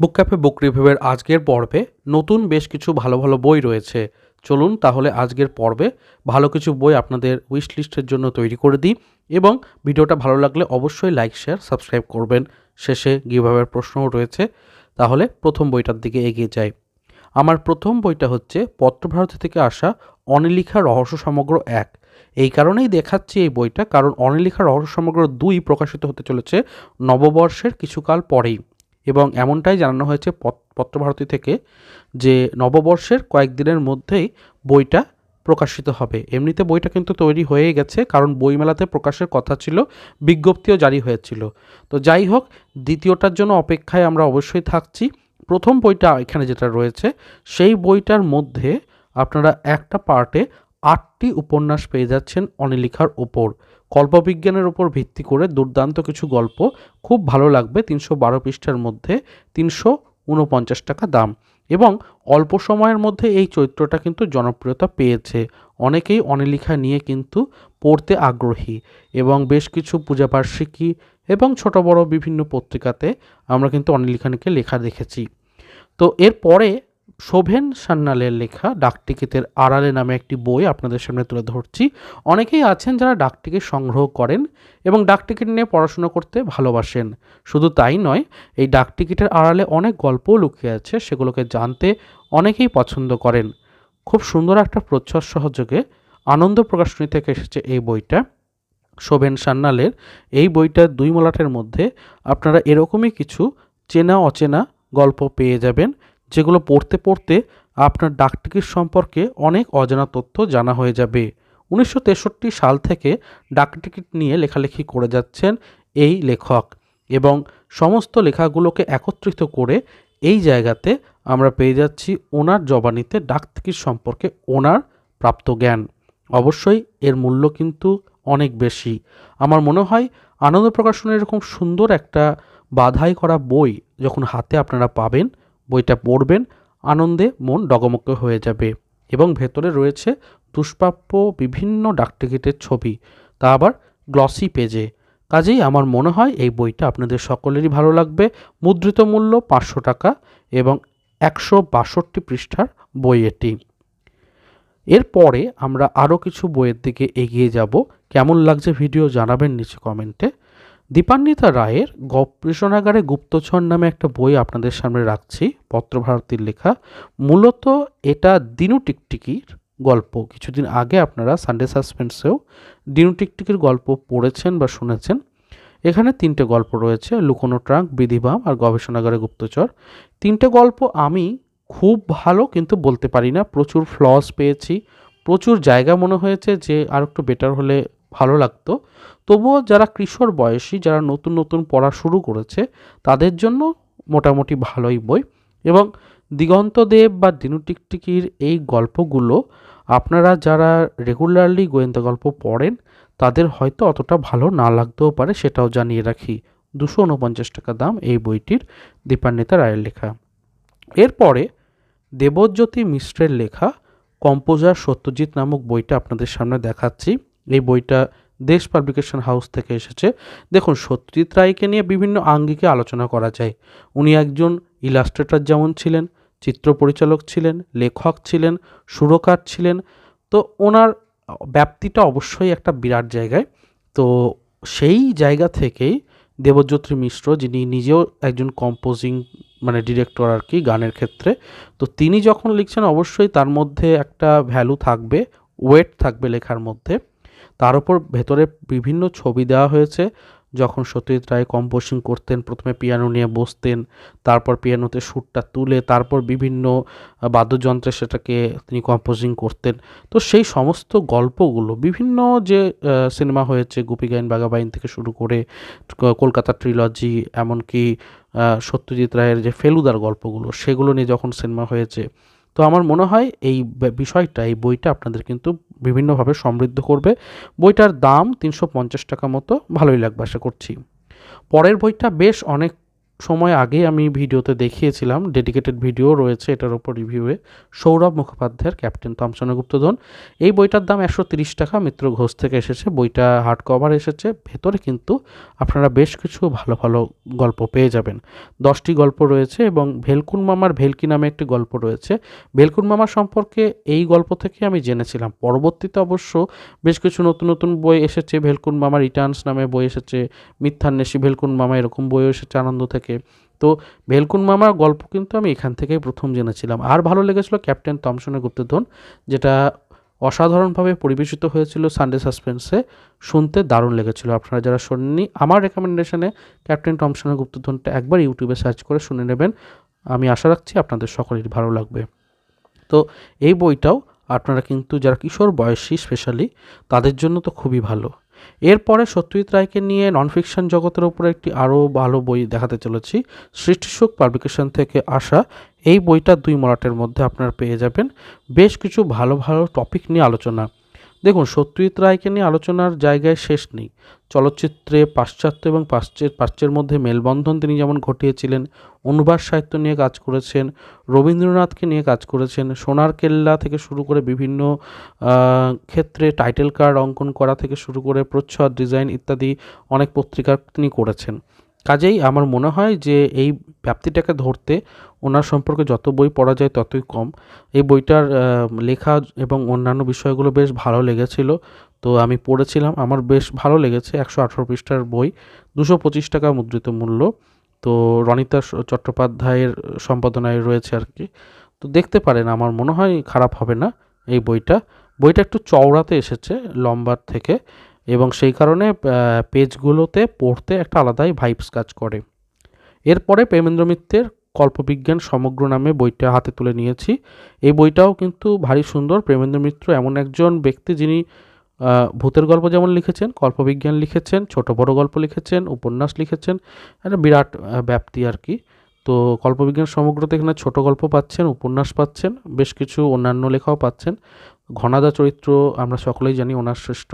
বুক cafe বুক রিভিউয়ের আজকের পর্বে নতুন বেশ কিছু ভালো ভালো বই রয়েছে। চলুন তাহলে আজকের পর্বে ভালো কিছু বই আপনাদের উইশ লিস্টের জন্য তৈরি করে দিই এবং ভিডিওটা ভালো লাগলে অবশ্যই লাইক শেয়ার সাবস্ক্রাইব করবেন। শেষে গিভাবের প্রশ্নও রয়েছে। তাহলে প্রথম বইটার দিকে এগিয়ে যাই। আমার প্রথম বইটা হচ্ছে পত্রভারতী থেকে আসা অনিলিখা রহস্য সমগ্র এক। এই কারণেই দেখাচ্ছি এই বইটা, কারণ অনিলিখা রহস্য সমগ্র দুই প্রকাশিত হতে চলেছে নববর্ষের কিছুকাল পরেই। এবং এমনটাই জানানো হয়েছে পত- পত্রভারতী থেকে যে নববর্ষের কয়েকদিনের মধ্যেই বইটা প্রকাশিত হবে। এমনিতে বইটা কিন্তু তৈরি হয়ে গেছে, কারণ বইমেলাতে প্রকাশের কথা ছিল, বিজ্ঞপ্তিও জারি হয়েছিল। তো যাই হোক, দ্বিতীয়টার জন্য অপেক্ষায় আমরা অবশ্যই থাকছি। প্রথম বইটা এখানে যেটা রয়েছে, সেই বইটার মধ্যে আপনারা একটা পার্টে আটটি উপন্যাস পেয়ে যাচ্ছেন অনিলিখার ওপর। কল্পবিজ্ঞানের ওপর ভিত্তি করে দুর্দান্ত কিছু গল্প খুব ভালো লাগবে তিনশো বারো পৃষ্ঠার মধ্যে তিনশো উনপঞ্চাশ টাকা দাম। এবং অল্প সময়ের মধ্যে এই চরিত্রটা কিন্তু জনপ্রিয়তা পেয়েছে। অনেকেই অনিলিখা নিয়ে কিন্তু পড়তে আগ্রহী এবং বেশ কিছু পূজাবার্ষিকী এবং ছোট বড় বিভিন্ন পত্রিকাতে আমরা কিন্তু অনিলিখানিকে লেখা দেখেছি। তো এরপরে শোভেন সান্যালের লেখা ডাকটিকিটের আড়ালে নামে একটি বই আপনাদের সামনে তুলে ধরছি। অনেকেই আছেন যারা ডাকটিকিট সংগ্রহ করেন এবং ডাকটিকিট নিয়ে পড়াশোনা করতে ভালোবাসেন। শুধু তাই নয়, এই ডাকটিকিটের আড়ালে অনেক গল্পও লুকিয়ে আছে, সেগুলোকে জানতে অনেকেই পছন্দ করেন। খুব সুন্দর একটা প্রচ্ছদ সহযোগে আনন্দ প্রকাশনী থেকে এসেছে এই বইটা। শোভেন সান্যালের এই বইটার দুই মলাটের মধ্যে আপনারা এরকমই কিছু চেনা অচেনা গল্প পেয়ে যাবেন। যেগুলো পড়তে পড়তে আপনার ডাকটিকিট সম্পর্কে অনেক অজানা তথ্য জানা হয়ে যাবে। উনিশশো তেষট্টি সাল থেকে ডাকটিকিট নিয়ে লেখালেখি করে যাচ্ছেন এই লেখক এবং সমস্ত লেখাগুলোকে একত্রিত করে এই জায়গাতে আমরা পেয়ে যাচ্ছি ওনার জবানিতে ডাকটিকিট সম্পর্কে ওনার প্রাপ্ত জ্ঞান। অবশ্যই এর মূল্য কিন্তু অনেক বেশি। আমার মনে হয় আনন্দ প্রকাশনের এরকম সুন্দর একটা বাধাই করা বই যখন হাতে আপনারা পাবেন বইটা পড়বেন, আনন্দে মন ডগমগ হয়ে যাবে এবং ভেতরে রয়েছে দুষ্প্রাপ্য বিভিন্ন ডাকটিকিটের ছবি। তা আবার গ্লসি পেজে কাজেই আমার মনে হয় এই বইটা আপনাদের সকলেরই ভালো লাগবে। মুদ্রিত মূল্য পাঁচশো টাকা এবং একশো বাষট্টি পৃষ্ঠার বই এটি। এরপরে আমরা আরও কিছু বইয়ের দিকে এগিয়ে যাব। কেমন লাগছে ভিডিও জানাবেন নিচে কমেন্টে দীপান্বিতা রায়ের গবেষণাগারে গুপ্তছর নামে একটা বই আপনাদের সামনে রাখছি, পত্রভারতীর লেখা। মূলত এটা দিনু টিকটিকির গল্প। কিছুদিন আগে আপনারা সানডে সাসপেন্সেও দিনু টিকটিকির গল্প পড়েছেন বা শুনেছেন। এখানে তিনটে গল্প রয়েছে, লুকোনো ট্রাঙ্ক, বিধিবাম আর গবেষণাগারে গুপ্তচর। তিনটে গল্প আমি খুব ভালো কিন্তু বলতে পারি না, প্রচুর ফ্লস পেয়েছি, প্রচুর জায়গা মনে হয়েছে যে আর একটু বেটার হলে ভালো লাগতো। তবুও যারা কিশোর বয়সী, যারা নতুন নতুন পড়া শুরু করেছে, তাদের জন্য মোটামুটি ভালোই বই এবং দিগন্ত দেব বা দিনু টিকটিকির এই গল্পগুলো আপনারা যারা রেগুলারলি গোয়েন্দা গল্প পড়েন, তাদের হয়তো অতটা ভালো না লাগতেও পারে, সেটাও জানিয়ে রাখি। দুশো উনপঞ্চাশ টাকা দাম এই বইটির দীপান্বিতা রায়ের লেখা। এরপরে দেবজ্যোতি মিশ্রের লেখা কম্পোজার সত্যজিৎ নামক বইটা আপনাদের সামনে দেখাচ্ছি। এই বইটা দেশ পাবলিকেশন হাউস থেকে এসেছে। দেখুন, সত্যজিৎ রায়কে নিয়ে বিভিন্ন আঙ্গিকে আলোচনা করা যায়। উনি একজন ইলাস্ট্রেটর যেমন ছিলেন, চিত্র পরিচালক ছিলেন, লেখক ছিলেন, সুরকার ছিলেন। তো ওনার ব্যাপ্তিটা অবশ্যই একটা বিরাট জায়গায়। তো সেই জায়গা থেকেই দেবজ্যোতি মিশ্র, যিনি নিজেও একজন কম্পোজিং মানে ডিরেক্টর আর কি গানের ক্ষেত্রে, তো তিনি যখন লিখছেন, অবশ্যই তার মধ্যে একটা ভ্যালু থাকবে ওয়েট থাকবে লেখার মধ্যে। তার উপর ভেতরে বিভিন্ন ছবি দেওয়া হয়েছে। যখন সত্যজিৎ রায় কম্পোজিং করতেন, প্রথমে পিয়ানো নিয়ে বসতেন, তারপর পিয়ানোতে সুরটা তুলে, তারপর বিভিন্ন বাদ্যযন্ত্রে সেটাকে তিনি কম্পোজিং করতেন। তো সেই সমস্ত গল্পগুলো, বিভিন্ন যে সিনেমা হয়েছে, গুপি গাইন বাঘাবাইন থেকে শুরু করে কলকাতা ট্রিলজি এমনকি সত্যজিৎ রায়ের যে ফেলুদার গল্পগুলো, সেগুলো নিয়ে যখন সিনেমা হয়েছে তো আমার মনে হয় এই বিষয়টা, এই বইটা আপনাদের কিন্তু বিভিন্নভাবে সমৃদ্ধ করবে। বইটার দাম তিনশো পঞ্চাশ টাকা মতো, ভালোই লাগবে আশা করছি। পরের বইটা বেশ অনেক সময় আগে আমি ভিডিওতে দেখিয়েছিলাম ডেডিকেটেড ভিডিও রয়েছে এটার ওপর রিভিউয়ে সৌরভ মুখোপাধ্যায়ের ক্যাপ্টেন থমসনের গুপ্তধন। এই বইটার দাম একশো তিরিশ টাকা, মিত্র ঘোষ থেকে এসেছে। বইটা হার্ড কভার এসেছে। ভেতরে কিন্তু আপনারা বেশ কিছু ভালো ভালো গল্প পেয়ে যাবেন। দশটি গল্প রয়েছে এবং ভেলকুন মামার ভেলকি নামে একটি গল্প রয়েছে। ভেলকুন মামা সম্পর্কে এই গল্প থেকে আমি জেনেছিলাম। পরবর্তীতে অবশ্য বেশ কিছু নতুন নতুন বই এসেছে। ভেলকুন মামা রিটার্নস নামে বই এসেছে। মিথ্যান্বেষী ভেলকুন মামা এরকম বই এসেছে আনন্দ থেকে। তো ভেলকুন মামার গল্প কিন্তু আমি এখান থেকেই প্রথম জেনেছিলাম। আর ভালো লেগেছিল ক্যাপ্টেন থমসনের গুপ্তধন, যেটা অসাধারণভাবে পরিবেশিত হয়েছিল সানডে সাসপেন্সে। শুনতে দারুণ লেগেছিল। আপনারা যারা শোনেননি আমার রেকমেন্ডেশনে ক্যাপ্টেন টমসনের গুপ্তধনটা একবার ইউটিউবে সার্চ করে শুনে নেবেন। আমি আশা রাখছি আপনাদের সকলের ভালো লাগবে। তো এই বইটাও আপনারা কিন্তু যারা কিশোর বয়সী স্পেশালি তাদের জন্য তো খুবই ভালো। এরপরে সত্যজিৎ রায়কে নিয়ে নন ফিকশন জগতের উপরে একটি আরও ভালো বই দেখাতে চলেছি। সৃষ্টিসুখ পাবলিকেশন থেকে আসা এই বইটা দুই মরাটের মধ্যে আপনারা পেয়ে যাবেন। বেশ কিছু ভালো ভালো টপিক নিয়ে আলোচনা। দেখুন, সত্যজিৎ রায়কে নিয়ে আলোচনার জায়গায় শেষ নেই। চলচ্চিত্রে পাশ্চাত্য এবং পাশ্চের প্রাচ্যের মধ্যে মেলবন্ধন তিনি যেমন ঘটিয়েছিলেন, অনুবাদ সাহিত্য নিয়ে কাজ করেছেন, রবীন্দ্রনাথকে নিয়ে কাজ করেছেন, সোনার কেল্লা থেকে শুরু করে বিভিন্ন ক্ষেত্রে টাইটেল কার্ড অঙ্কন করা থেকে শুরু করে প্রচ্ছদ, ডিজাইন ইত্যাদি অনেক পত্রিকা তিনি করেছেন। কাজেই আমার মনে হয় যে এই ব্যাপ্তিটাকে ধরতে ওনার সম্পর্কে যত বই পড়া যায় ততই কম। এই বইটার লেখা এবং অন্যান্য বিষয়গুলো বেশ ভালো লেগেছিল। তো আমি পড়েছিলাম, আমার বেশ ভালো লেগেছে, একশো আঠারো পৃষ্ঠার বই, দুশো পঁচিশ টাকা মুদ্রিত মূল্য। তো রনিতা চট্টোপাধ্যায়ের সম্পাদনায় রয়েছে আর কি। তো দেখতে পারেন, আমার মনে হয় খারাপ হবে না এই বইটা। বইটা একটু চওড়াতে এসেছে লম্বার থেকে। এবং সেই কারণে পেজগুলোতে পড়তে একটা আলাদাই ভাইবস কাজ করে। এরপরে প্রেমেন্দ্র মিত্রের কল্পবিজ্ঞান সমগ্র নামে বইটা হাতে তুলে নিয়েছি। এই বইটাও কিন্তু ভারী সুন্দর। প্রেমেন্দ্র মিত্র এমন একজন ব্যক্তি যিনি ভূতের গল্প যেমন লিখেছেন, কল্পবিজ্ঞান লিখেছেন, ছোট বড় গল্প লিখেছেন, উপন্যাস লিখেছেন, একটা বিরাট ব্যাপ্তি আর কি। তো কল্পবিজ্ঞান সমগ্রতে এখানে ছোট গল্প পাচ্ছেন, উপন্যাস পাচ্ছেন, বেশ কিছু অন্যান্য লেখাও পাচ্ছেন। ঘনাদা চরিত্র আমরা সকলেই জানি, ওনার শ্রেষ্ঠ।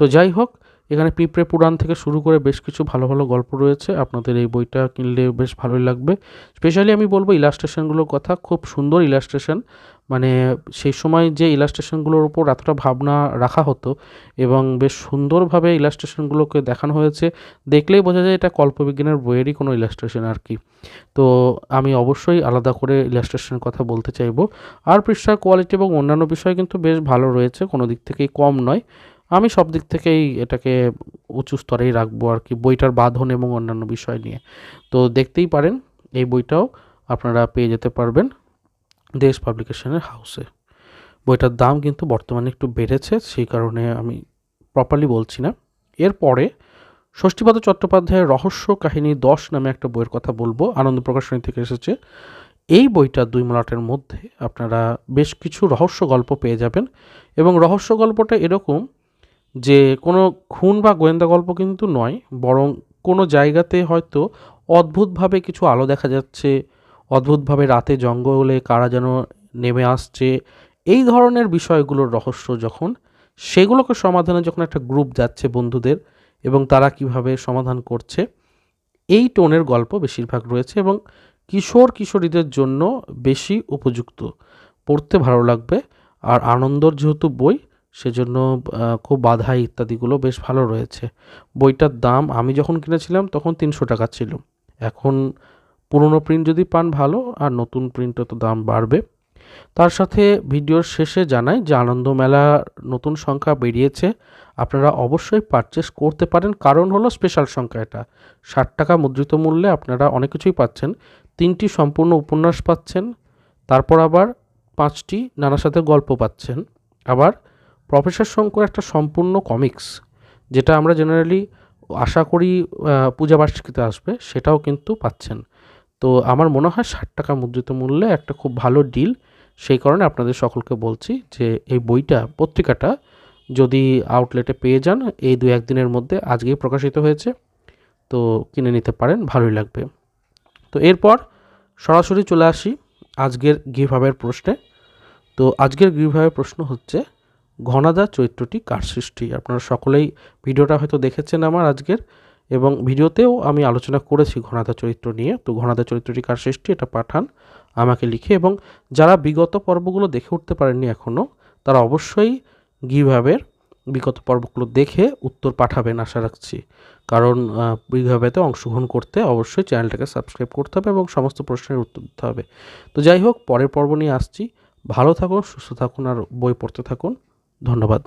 তো যাই হোক, এখানে পিঁপড়ে পুরাণ থেকে শুরু করে বেশ কিছু ভালো ভালো গল্প রয়েছে। আপনাদের এই বইটা কিনলে বেশ ভালোই লাগবে। স্পেশালি আমি বলব ইলাস্ট্রেশনগুলোর কথা, খুব সুন্দর ইলাস্ট্রেশন। মানে সেই সময় যে ইলাস্ট্রেশনগুলোর উপর এতটা ভাবনা রাখা হতো এবং বেশ সুন্দরভাবে ইলাস্ট্রেশনগুলোকে দেখানো হয়েছে, দেখলেই বোঝা যায় এটা কল্পবিজ্ঞানের বইয়েরই কোনো ইলাস্ট্রেশন আর কি। তো আমি অবশ্যই আলাদা করে ইলাস্ট্রেশনের কথা বলতে চাইব। আর পৃষ্ঠার কোয়ালিটি এবং অন্যান্য বিষয় কিন্তু বেশ ভালো রয়েছে, কোনো দিক থেকেই কম নয়। আমি সব দিক থেকেই এটাকে উঁচু স্তরেই রাখব আর কি, বইটার বাঁধন এবং অন্যান্য বিষয় নিয়ে। তো দেখতেই পারেন, এই বইটাও আপনারা পেয়ে যেতে পারবেন দেশ পাবলিকেশনের হাউসে। বইটার দাম কিন্তু বর্তমানে একটু বেড়েছে, সেই কারণে আমি প্রপারলি বলছি না। এরপরে ষষ্ঠীপদ চট্টোপাধ্যায়ের রহস্য কাহিনী দশ নামে একটা বইয়ের কথা বলব, আনন্দ প্রকাশনী থেকে এসেছে। এই বইটা দুই মলাটের মধ্যে আপনারা বেশ কিছু রহস্য গল্প পেয়ে যাবেন এবং রহস্য গল্পটা এরকম যে কোনো খুন বা গোয়েন্দা গল্প কিন্তু নয়, বরং কোনো জায়গাতে হয়তো অদ্ভুতভাবে কিছু আলো দেখা যাচ্ছে, অদ্ভুতভাবে রাতে জঙ্গলে কারা যেন নেমে আসছে, এই ধরনের বিষয়গুলোর রহস্য যখন, সেগুলোকে সমাধানে যখন একটা গ্রুপ যাচ্ছে বন্ধুদের এবং তারা কীভাবে সমাধান করছে, এই টোনের গল্প বেশিরভাগ রয়েছে এবং কিশোর কিশোরীদের জন্য বেশি উপযুক্ত। পড়তে ভালো লাগবে, আর আনন্দর যেহেতু বই সেজন্য খুব বাধা ইত্যাদিগুলো বেশ ভালো রয়েছে। বইটার দাম, আমি যখন কিনেছিলাম তখন তিনশো টাকা ছিল। এখন পুরনো প্রিন্ট যদি পান ভালো, আর নতুন প্রিন্টে তো দাম বাড়বে। তার সাথে ভিডিওর শেষে জানাই যে আনন্দ মেলা নতুন সংখ্যা বেরিয়েছে। আপনারা অবশ্যই পারচেস করতে পারেন। কারণ হলো স্পেশাল সংখ্যা এটা। ষাট টাকা মুদ্রিত মূল্যে আপনারা অনেক কিছুই পাচ্ছেন। তিনটি সম্পূর্ণ উপন্যাস পাচ্ছেন। তারপর আবার পাঁচটি নানা সাথে গল্প পাচ্ছেন। আবার প্রফেসর শঙ্কর একটা সম্পূর্ণ কমিক্স যেটা আমরা জেনারেলি আশা করি পূজা পূজাবার্ষিকীতে আসবে, সেটাও কিন্তু পাচ্ছেন। তো আমার মনে হয় ষাট টাকা মুদ্রিত মূল্যে একটা খুব ভালো ডিল সেই কারণে আপনাদের সকলকে বলছি যে এই বইটা, পত্রিকাটা যদি আউটলেটে পেয়ে যান, এই দু একদিনের মধ্যে আজকেই প্রকাশিত হয়েছে, তো কিনে নিতে পারেন, ভালোই লাগবে। তো এরপর সরাসরি চলে আসি আজকের গিভাবের প্রশ্নে। তো আজকের গিভাবের প্রশ্ন হচ্ছে ঘনাদা চরিত্রটি কার সৃষ্টি? আপনারা সকলেই ভিডিওটা হয়তো দেখেছেন আমার আজকের, এবং ভিডিওতেও আমি আলোচনা করেছি ঘনাদা চরিত্র নিয়ে। তো ঘনাদা চরিত্রটি কার সৃষ্টি? এটা পাঠান আমাকে লিখে, এবং যারা বিগত পর্বগুলো দেখে উঠতে পারেননি এখনও তারা অবশ্যই গিভাবের বিগত পর্বগুলো দেখে উত্তর পাঠাবেন আশা রাখছি। কারণ গিভাবেতে অংশগ্রহণ করতে অবশ্যই চ্যানেলটাকে সাবস্ক্রাইব করতে হবে এবং সমস্ত প্রশ্নের উত্তর দিতে হবে। তো যাই হোক, পরের পর্ব নিয়ে আসছি। ভালো থাকুন, সুস্থ থাকুন, আর বই পড়তে থাকুন। ধন্যবাদ।